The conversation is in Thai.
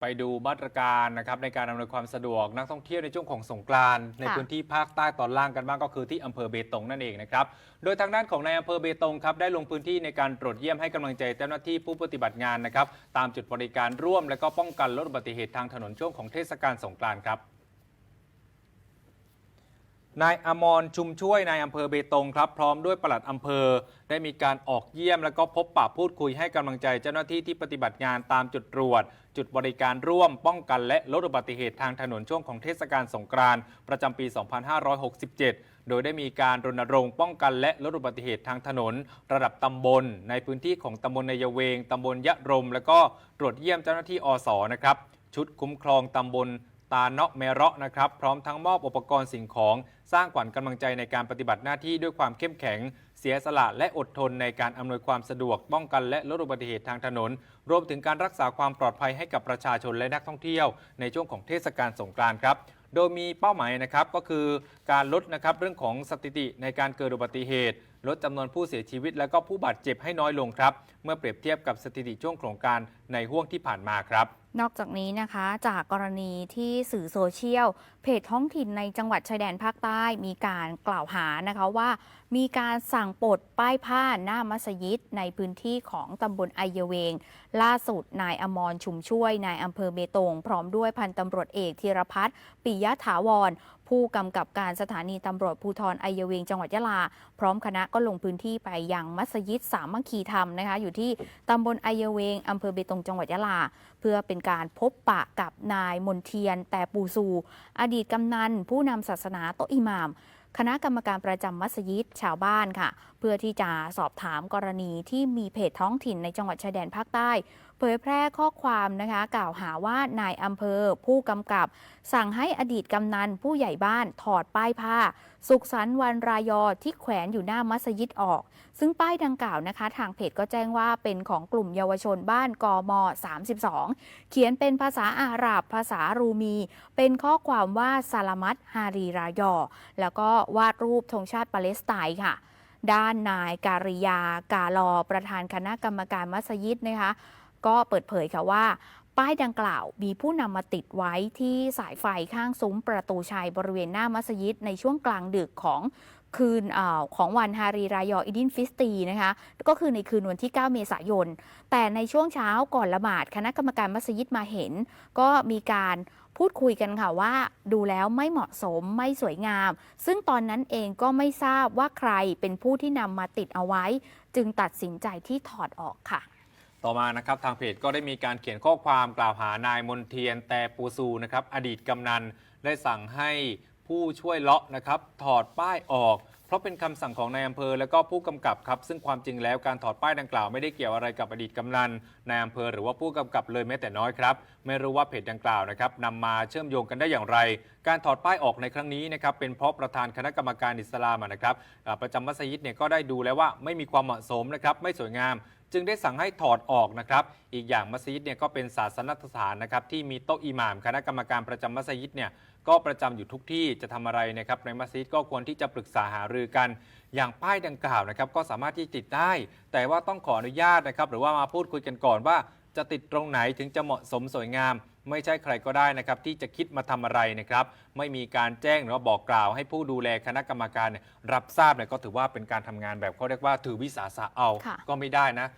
ไปดูมาตรการนะครับในการอำนวยความสะดวกนักท่องเที่ยวในช่วงของสงกรานต์ในค่ะพื้นที่ภาคใต้ตอนล่างกันบ้างก็คือที่อำเภอเบตงนั่นเองนะครับ โดยทางด้านของนายอำเภอเบตงครับได้ลงพื้นที่ในการตรวจเยี่ยมให้กำลังใจเจ้าหน้าที่ผู้ปฏิบัติงานนะครับตามจุดบริการร่วม และก็ป้องกันลดอุบัติเหตุทางถนนช่วงของเทศกาลสงกรานต์ครับนายอมรชุมช่วยนายอำเภอเบตงครับ พร้อมด้วยปลัดอำเภอ ได้มีการออกเยี่ยม แล้วก็พบปะพูดคุยให้กำลังใจเจ้าหน้าที่ที่ปฏิบัติงานตามจุดตรวจ จุดบริการร่วมป้องกันและลดอุบัติเหตุทางถนนช่วงของเทศกาลสงกรานต์ประจำปี 2567 โดยได้มีการรณรงค์ป้องกันและลดอุบัติเหตุทางถนน ระดับตำบล ในพื้นที่ของตำบลนายเวงตำบลยะรม และก็ตรวจเยี่ยมเจ้าหน้าที่อสนะครับชุดคุ้มครองตำบล ตาเนาะเมราะนะครับ พร้อมทั้งมอบอุปกรณ์สิ่งของ สร้างขวัญกำลังใจในการปฏิบัติหน้าที่ด้วยความเข้มแข็ง เสียสละและอดทนในการอำนวยความสะดวกป้องกันและลดอุบัติเหตุทางถนน รวมถึงการรักษาความปลอดภัยให้กับประชาชนและนักท่องเที่ยว ในช่วงของเทศกาลสงกรานต์ครับโดยมีเป้าหมายนะครับก็คือการลดนะครับเรื่องของสถิติในการเกิดอุบัติเหตุ ลดจำนวนผู้เสียชีวิต และก็ผู้บาดเจ็บให้น้อยลงครับ เมื่อเปรียบเทียบกับสถิติช่วงโครงการในห่วงที่ผ่านมาครับนอกจากนี้นะคะจากกรณีที่สื่อโซเชียล เพจท้องถิ่นในจังหวัดชายแดนภาคใต้มีการกล่าวหานะคะว่า มีการสั่งปลดป้ายผ้าหน้ามัสยิดในพื้นที่ของตำบลไอเยเวง ล่าสุดนายอมรชุมช่วยนายอำเภอเบตง พร้อมด้วยพันตำรวจเอกธีรพัฒน์ปิยะถาวร ผู้กำกับการสถานีตำรวจภูธรไอยเวงจังหวัดยะลา พร้อมคณะก็ลงพื้นที่ไปยังมัสยิดสามัคคีธรรมนะคะ อยู่ที่ตำบลไอยเวงอำเภอเบตงจังหวัดยะลา เพื่อเป็นการพบปะกับนายมนเทียน แต่ปูซู อดีตกำนัน ผู้นำศาสนาโตอิหมาม คณะกรรมการประจำมัสยิดชาวบ้านค่ะ เพื่อที่จะสอบถามกรณีที่มีเพจท้องถิ่นในจังหวัดชายแดนภาคใต้ เผยแพร่ข้อความนะคะกล่าวหาว่านายอำเภอผู้กำกับ สั่งให้อดีตกำนันผู้ใหญ่บ้านถอดป้ายผ้า สุขสันต์วันรายอที่แขวนอยู่หน้ามัสยิดออก ซึ่งป้ายดังกล่าวนะคะ ทางเพจก็แจ้งว่าเป็นของกลุ่มเยาวชนบ้านกม 32 เขียนเป็นภาษาอาหรับ ภาษารูมี เป็นข้อความว่าซาลามัตฮารีรายอ แล้วก็วาดรูปธงชาติปาเลสไตน์ค่ะ ด้านนายการิยา กาลอ ประธานคณะกรรมการมัสยิดนะคะ ก็เปิดเผยค่ะว่า ป้ายดังกล่าวมีผู้นำมาติดไว้ที่สายไฟข้างซุ้มประตูชัยบริเวณหน้ามัสยิดในช่วงกลางดึกของคืนอของวันฮารีรายออิดินฟิสตีนะคะก็คือในคืนวันที่ 9 เมษายน แต่ในช่วงเช้าก่อนละหมาดคณะกรรมการมัสยิดมาเห็น ก็มีการพูดคุยกันค่ะว่าดูแล้วไม่เหมาะสมไม่สวยงาม ซึ่งตอนนั้นเองก็ไม่ทราบว่าใครเป็นผู้ที่นำมาติดเอาไว้ จึงตัดสินใจที่ถอดออกค่ะ ต่อมานะครับทางเพจก็ได้มีการเขียนข้อความกล่าวหานายมนเทียนแต่ปูซูนะครับอดีตกำนันได้สั่งให้ผู้ช่วยเลาะนะครับถอดป้ายออก เพราะเป็นคำสั่งของนายอำเภอและก็ผู้กำกับครับ ซึ่งความจริงแล้วการถอดป้ายดังกล่าวไม่ได้เกี่ยวอะไรกับอดีตกำนันนายอำเภอหรือว่าผู้กำกับเลยแม้แต่น้อยครับ ไม่รู้ว่าเพจดังกล่าวนะครับนำมาเชื่อมโยงกันได้อย่างไร การถอดป้ายออกในครั้งนี้นะครับเป็นเพราะประธานคณะกรรมการอิสลามนะครับประจำมัสยิดเนี่ยก็ได้ดูแล้วว่าไม่มีความเหมาะสมนะครับไม่สวยงาม จึงได้สั่งให้ถอดออกนะครับ อีกอย่างมัสยิดเนี่ยก็เป็นศาสนสถานนะครับที่มีโต๊ะอิหม่ามคณะกรรมการประจำมัสยิดเนี่ยก็ประจำอยู่ทุกที่จะทำอะไรนะครับในมัสยิดก็ควรที่จะปรึกษาหารือกัน อย่างป้ายดังกล่าวนะครับก็สามารถที่ติดได้ แต่ว่าต้องขออนุญาตนะครับหรือว่ามาพูดคุยกันก่อนว่า จะติดตรงไหนถึงจะเหมาะสมสวยงาม ไม่ใช่ใครก็ได้นะครับที่จะคิดมาทำอะไรนะครับไม่มีการแจ้งหรือว่าบอกกล่าว ให้ผู้ดูแลคณะกรรมการเนี่ยรับทราบเนี่ยก็ถือว่าเป็นการทำงานแบบเขาเรียกว่าถือวิสาสะเอาค่ะก็ไม่ได้นะ